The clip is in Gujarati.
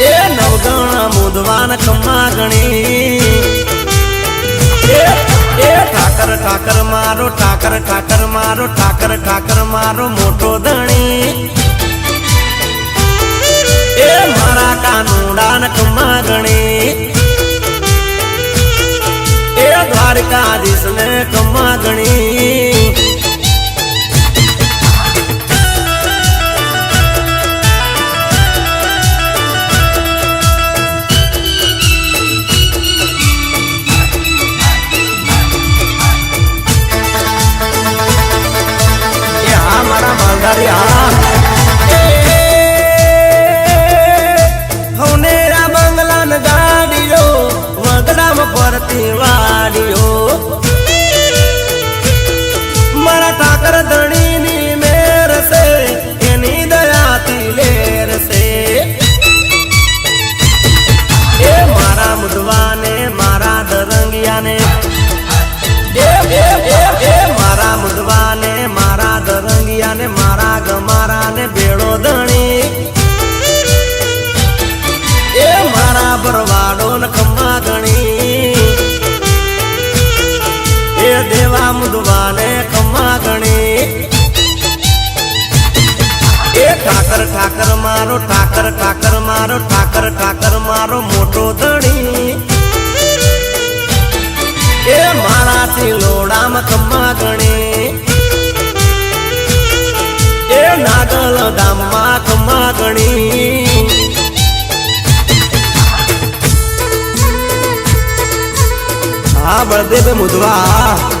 એ નવગણ મુદવાન ખમ્મા ગણી એ ઠાકર ઠાકર મારો, ઠાકર ઠાકર મારો, ઠાકર ઠાકર મારો મોટો ધણી. એ મારા કાનુડા ન ખમ્મા ગણી એ દ્વારકાધીશ ને ખમ્મા મારા ન ખંભા ગણી. એ દેવા મુદવાને ખંભા ગણી. એ ઠાકર ઠાકર મારો, ઠાકર ઠાકર મારો, ઠાકર ઠાકર મારો મોટો ધણી. એ મારાથી લોડામાં ખંભા ગણી. એ નાગલ દામમાં ખંભા ગણી. હા બળદેવ મુદવા.